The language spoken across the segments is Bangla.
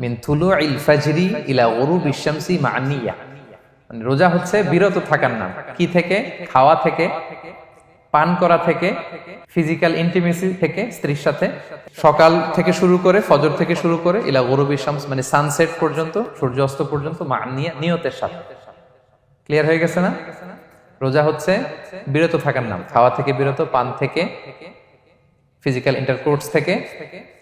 মিন ইলা মা'নিয়া মানে রোজা হচ্ছে বিরত থাকার নাম। কি থেকে? খাওয়া থেকে, পান করা থেকে, ফিজিক্যাল ইন্টিমেসি থেকে, স্ত্রীর সাথে। সকাল থেকে শুরু করে, ফজর থেকে শুরু করে, ইলা গরুবি শামস মানে সানসেট পর্যন্ত, সূর্যাস্ত পর্যন্ত নিয়তের সাথে। ক্লিয়ার হয়ে গেছে না? রোজা হচ্ছে বিরত থাকার নাম। খাওয়া থেকে বিরত, পান থেকে, ফিজিক্যাল ইন্টারকোর্স থেকে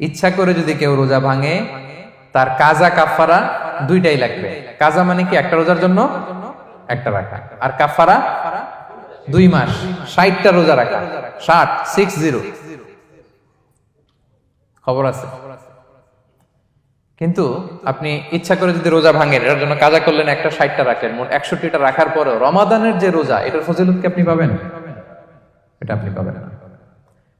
ইচ্ছা করে যদি কেউ রোজা ভাঙে, তার কাজা কাফারা দুইটাই লাগবে। কাজা মানে কি? একটা রোজার জন্য একটা রাখা। আর কাফারা দুই মাস, ষাটটা রোজা রাখা। ষাট সিক্স জিরো খবর আছে? কিন্তু আপনি ইচ্ছা করে যদি রোজা ভাঙেন, এটার জন্য কাজা করলেন একটা, ষাটটা রাখলেন, মোট একষট্টিটা রাখার পরেও রমাদানের যে রোজা, এটার ফজিলত কি আপনি পাবেন? এটা আপনি পাবেন না।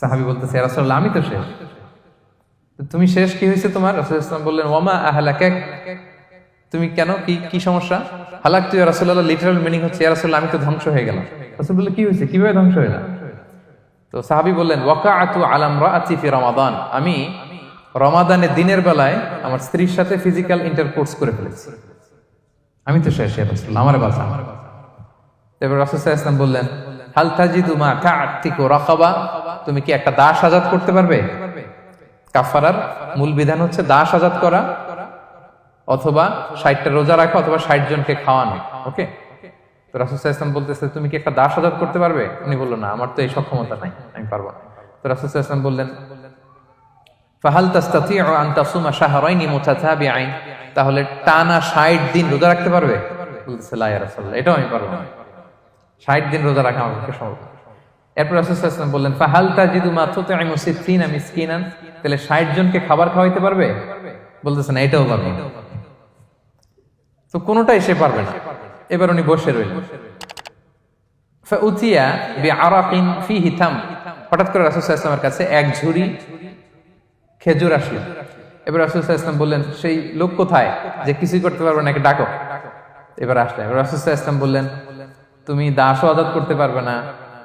সাহাবি বলতেছে রাসূলুল্লাহ, আমি তো শেষ। তুমি শেষ কি হয়েছে তোমার? রাসূল ইসলাম বললেন, ওয়ামা আহলাকাক? তুমি কেন? কি কি সমস্যা? হালাক তুই রাসূলুল্লাহ লিটারাল মিনিং হচ্ছে রাসূলুল্লাহ, আমি তো ধ্বংস হয়ে গেলাম। রাসূল বললেন, কি হয়েছে? কীভাবে ধ্বংস হয়ে গেলাম তো সাহাবি বললেন ওয়াকা আতু আলাম ফি রমাদান। আমি রমাদানের দিনের বেলায় আমার স্ত্রীর সাথে ফিজিক্যাল ইন্টারকোর্স করে ফেলেছি। আমি তো শেষ, ইয়া রাসূলুল্লাহ, আমার বাঁচা। এবার রাসূল সাল্লাল্লাহু আলাইহি ওয়াসাল্লাম বললেন, হাল তাজিদু মা কা'তিকু রাকাবা? তুমি কি একটা দাস আজাদ করতে পারবে? কাফারার মূল বিধান হচ্ছে দাস আজাদ করা অথবা ষাটটা রোজা রাখা অথবা ষাট জনকে খাওয়ানো, ওকে? তো বলতেছে, তুমি কি একটা দাস আজাদ করতে পারবে? উনি বলল, না, আমার তো এই সক্ষমতা নাই, আমি পারব না। তো বললেন, ফাহাল তাস্তাতিউ আন তাসুমা শাহরাইনি তাহলে টানা 60 দিন রোজা রাখতে পারবে? বলতেছে, লা ইয়া রাসূলুল্লাহ, এটাও আমি পারব না। 60 দিন রোজা রাখা আমার পক্ষে সম্ভব। এরপর বললেন, ফাহাল তাজিদু মা তুতঈমু সিত্তিনা তাহলে 60 জনকে খাবার খাওয়াইতে পারবে? বলতেছে, না, এটাও পারব তো কোনোটাই সে পারবে না। এবার উনি বসে হঠাৎ করে ওয়াসাল্লামের কাছে এক ঝুড়ি খেজুর আসলো। এবার রাসুলসাহ ইসলাম বললেন, সেই লোক কোথায় যে কিছুই করতে পারবে না ডাকো? এবার আসলে। এবার রাসুলসাহ বললেন, তুমি দাসও আজাদ করতে পারবে না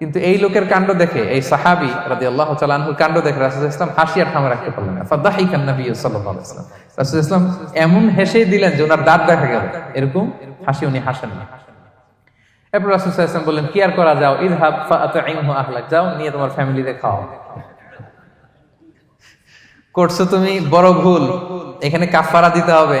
কিন্তু এই লোকের কাণ্ড দেখে, এই সাহাবি রাদি আল্লাহ চালানহুর কাণ্ড দেখে রাসুল ইসলাম হাসি আর থামে রাখতে পারলেন না ফাদাহিকান নবী সাল্লাল্লাহু আলাইহি ওয়াসাল্লাম। রাসূল ইসলাম এমন হেসেই দিলেন যে ওনার দাঁত দেখা গেল। এরকম হাসি উনি হাসেন না। এরপর রাসূল বললেন, কি আর করা যাও? ইযহাব ফাআতঈমহু আহলাক। যাও, নিয়ে তোমার ফ্যামিলিতে খাও করছ তুমি? বড় ভুল। এখানে কাফারা দিতে হবে।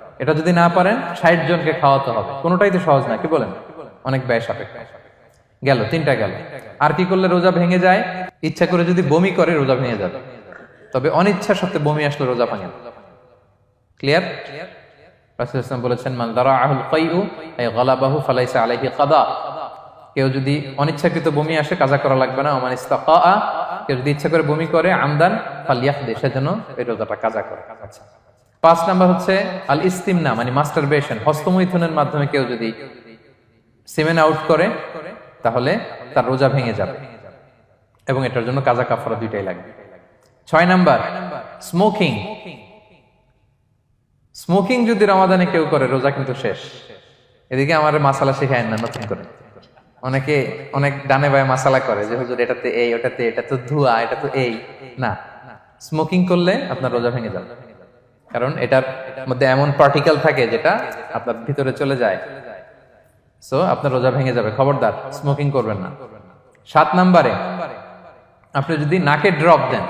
এটা যদি না পারেন, ষাট জনকে খাওয়াতে হবে। কোনোটাই তো সহজ না, কি বলেন? অনেক ব্যয় সাপেক্ষ। গেল, তিনটা গেল। আর কি করলে রোজা ভেঙে যায়? ইচ্ছা করে যদি বমি করে, রোজা ভেঙে যাবে। তবে অনিচ্ছা সত্ত্বে বমি আসলে রোজা ভাঙে ক্লিয়ার রাসূল বলেছেন দারা আহুল কাইউ আই গালাবাহু, ফালাইসা আলাইহি কাদা। কেউ যদি অনিচ্ছাকৃত বমি আসে, কাজা করা লাগবে না। ওমান ইস্তাকা কেউ যদি ইচ্ছা করে বমি করে, আমদান, ফালিয়াহদে সেজন্য এই রোজাটা কাজা করে। আচ্ছা। পাঁচ নাম্বার হচ্ছে আল ইস্তিমনা মানে মাস্টারবেশন, হস্তমৈথুনের মাধ্যমে কেউ যদি সিমেন আউট করে, তাহলে তার রোজা ভেঙে যাবে। এবং এটার জন্য কাজা কাফারা দুইটাই লাগবে ছয় নাম্বার, স্মোকিং। স্মোকিং যদি রমাদানে কেউ করে, রোজা কিন্তু শেষ। এদিকে আমার মাসালা শেখায় না, নতুন করে। অনেকে অনেক ডানে বায়ে মাসালা করে যে, হুজুর এটাতে এই, ওটাতে, এটা তো ধোঁয়া, এটা তো এই। না। স্মোকিং করলে আপনার রোজা ভেঙে যাবে। কারণ এটার মধ্যে এমন পার্টিকেল থাকে যেটা আপনার ভিতরে চলে যায়। সো আপনার রোজা ভেঙে যাবে। খবরদার স্মোকিং করবেন না। সাত নাম্বারে, আপনি যদি নাকে ড্রপ দেন,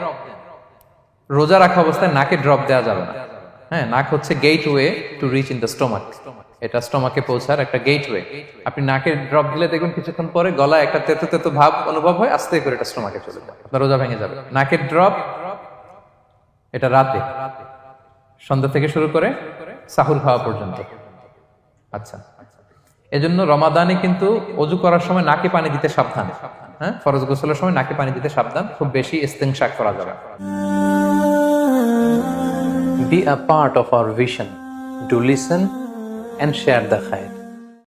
রোজা রাখা অবস্থায় নাকে ড্রপ দেওয়া যাবে না। হ্যাঁ নাক হচ্ছে gateway to reach in the stomach এটা স্টোমাকে পৌঁছার একটা গেট ওয়ে আপনি নাকে ড্রপ দিলে দেখুন কিছুক্ষণ পরে গলায় একটা তেতো তেতো ভাব অনুভব হয়, আস্তে করে এটা স্টোমাকে চলে যায়। আপনার রোজা ভেঙে যাবে। নাকের ড্রপ এটা রাতে। সন্ধ্যা থেকে শুরু করে সাহুর খাওয়া পর্যন্ত। আচ্ছা। এজন্য রমাদানে কিন্তু অজু করার সময় নাকে পানি দিতে সাবধান। হ্যাঁ? ফরজ গোসলের সময় নাকে পানি দিতে সাবধান। খুব বেশি ইস্তেংশাক করা যাবে be a part of our vision to listen and share the khair.